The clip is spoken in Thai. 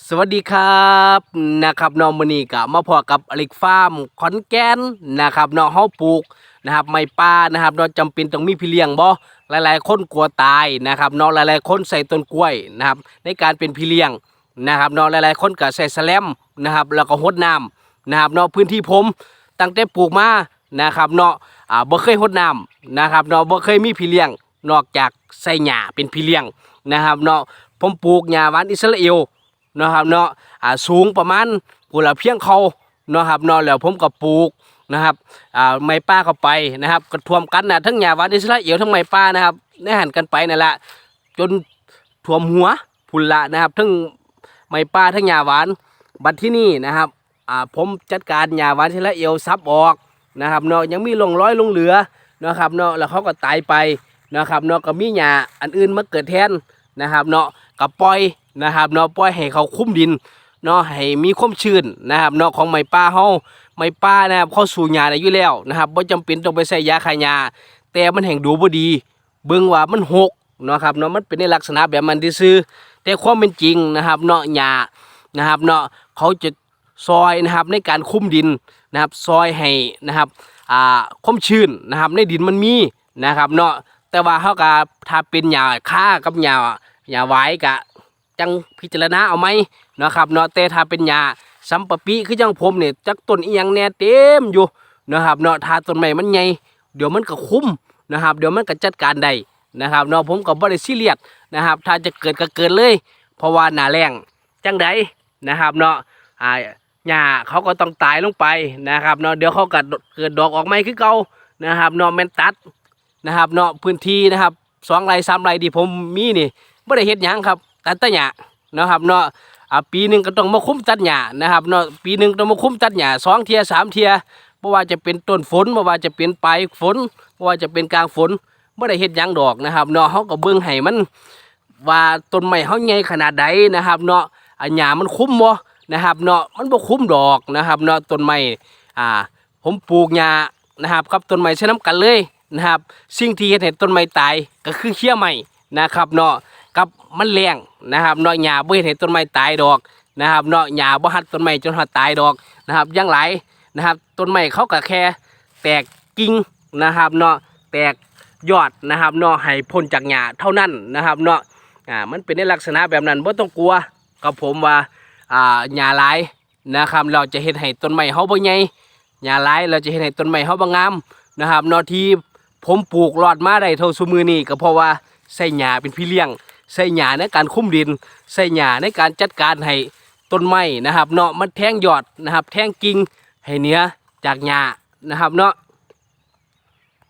สวัสดีครับนะครับน้องมอนี่กับมาพอกับอลิกฟาร์มขอนแก่นนะครับเนาะเฮาปลูกนะครับไม้ป่านะครับเนาะจำเป็นต้องมีพี่เลี้ยงบ่หลายๆ คนกลัวตายนะครับเนาะหลายๆ คนใส่ต้นกล้วยนะครับในการเป็นพี่เลี้ยงนะครับเนาะหลายๆ คนก็ใส่แสลมนะครับแล้วก็หดน้ำนะครับเนาะพื้นที่ผมตั้งแต่ปลูกมานะครับเนาะอ่าบ่เคยหดน้ำนะครับเนาะบ่เคยมีพี่เลี้ยง นอกจากใส่หญ้าเป็นพี่เลี้ยงนะครับเนาะผมปลูกหญ้าหวานอิสราเอล นาะครับเนาะอ่าสูงประมาณกูละเพียงเขาเนาะครับเนาะแล้วผมก็ปลูกนะครับอ่าไม้ป้าเข้าไปนะครับก็ท่วมกันนะทั้งหญ้าหวานอิสราเอลทั้งไม้ป้านะครับในหันกันไปนั่นแหละจนท่วมหัวพุ่นละนะครับทั้งไม้ป้าทั้งหญ้าหวานบัดที่นี่นะครับอ่าผมจัดการหญ้าหวานอิสราเอลซับออกนะครับเนาะยังมีลงร้อยลงเหลือเนาะครับเนาะแล้วเขาก็ตายไปนะครับเนาะก็มีหญ้าอันอื่นมาเกิดแทนนะครับเนาะก็ปล่อย นะครับเนาะปล่อยให้เขาคุ้มดินเนาะให้มีความชื้นนะครับเนาะของไม้ป่าเฮาไม้ป่านะครับเข้าสู่หญ้าได้อยู่แล้วนะครับบ่จำเป็นต้องไปใส่ยาฆ่าหญ้าแต่มันแห่งดูบ่ดี เบิ่งว่ามันหกเนาะครับเนาะมันเป็นในลักษณะแบบมันซื่อแต่ความเป็นจริงนะครับเนาะหญ้านะครับเนาะเขาจะซอยนะครับในการคุ้มดินนะครับซอยให้นะครับอ่าความชื้นนะครับในดินมันมีนะครับเนาะแต่ว่าเฮาก็ถ้าเป็นหญ้าค่ากับหญ้าหญ้าหวายก็ จังพิจารณาเอาไหมเนาะครับเนาะแต่ถ้าเป็นหญ้าสัมปะปีคือจังผมเนี่ยจักต้นอีหยังแน่เต็มอยู่นะครับเนาะถ้าต้นไม้มันใหญ่เดี๋ยวมันก็คุ้มนะครับเดี๋ยวมันก็จัดการได้นะครับเนาะผมก็บ่ได้ซีเรียสนะครับ ถ้าจะเกิดก็เกิดเลย เพราะว่าหนาแรงจังใดนะครับเนาะอ่าหญ้าเขาก็ต้องตายลงไปนะครับเนาะเดี๋ยวเขาก็เกิดดอกออกใหม่คือเก่านะครับเนาะแมนตัดนะครับเนาะพื้นที่นะครับสองไร่สามไร่ที่ผมมีนี่บ่ได้เฮ็ดหยังครับ ตัดแต่หญ้านะครับเนาะอ่าปีหนึ่งก็ต้องมาคุ้มตัดหญ้านะครับเนาะปีหนึ่งต้องมาคุ้มตัดหญ้าสองเทียสามเทียบ่ว่าจะเป็นต้นฝนบ่ว่าจะเป็นปลายฝนบ่ว่าจะเป็นกลางฝนบ่ได้เฮ็ดยังดอกนะครับเนาะเฮาก็เบิ่งให้มันว่าต้นไม้เฮาใหญ่ขนาดใดนะครับ เนาะอันหญ้ามันคุ้มบ่นะครับเนาะมันบ่คุ้มดอกนะครับเนาะต้นไม้อ่าผมปลูกหญ้านะครับกับต้นไม้ใช้น้ำกันเลยนะครับ สิ่งที่เฮ็ดให้ต้นไม้ตายก็คือเขี้ยไม้นะครับเนาะ กับมันแรงนะครับเนาะหญ้าบ่เฮ็ดให้ต้นไม้ตายดอกนะครับเนาะหญ้าบ่หัดต้นไม้จนฮอดตายดอกนะครับย่างหลายนะครับต้นไม้เขาก็แค่แตกกิ่งนะครับเนาะแตกยอดนะครับเนาะให้พ้นจากหญ้าเท่านั้นนะครับเนาะอ่ามันเป็นในลักษณะแบบนั้นบ่ต้องกลัวกับผมว่าอ่าหญ้าหลายนะครับเราจะเฮ็ดให้ต้นไม้เฮาบ่ใหญ่หญ้าหลายเราจะเฮ็ดให้ต้นไม้เฮาบ่งามนะครับเนาะที่ผมปลูกรอดมาได้เท่าซุมือนี้ก็เพราะว่าใส่หญ้าเป็นพี่เลี้ยง ใส่หญ้าในการคุ้มดิน ใส่หญ้าในการจัดการให้ต้นไม้นะครับ เนาะมันแทงยอดนะครับ แทงกิ่งให้เนื้อจากหญ้านะครับเนาะ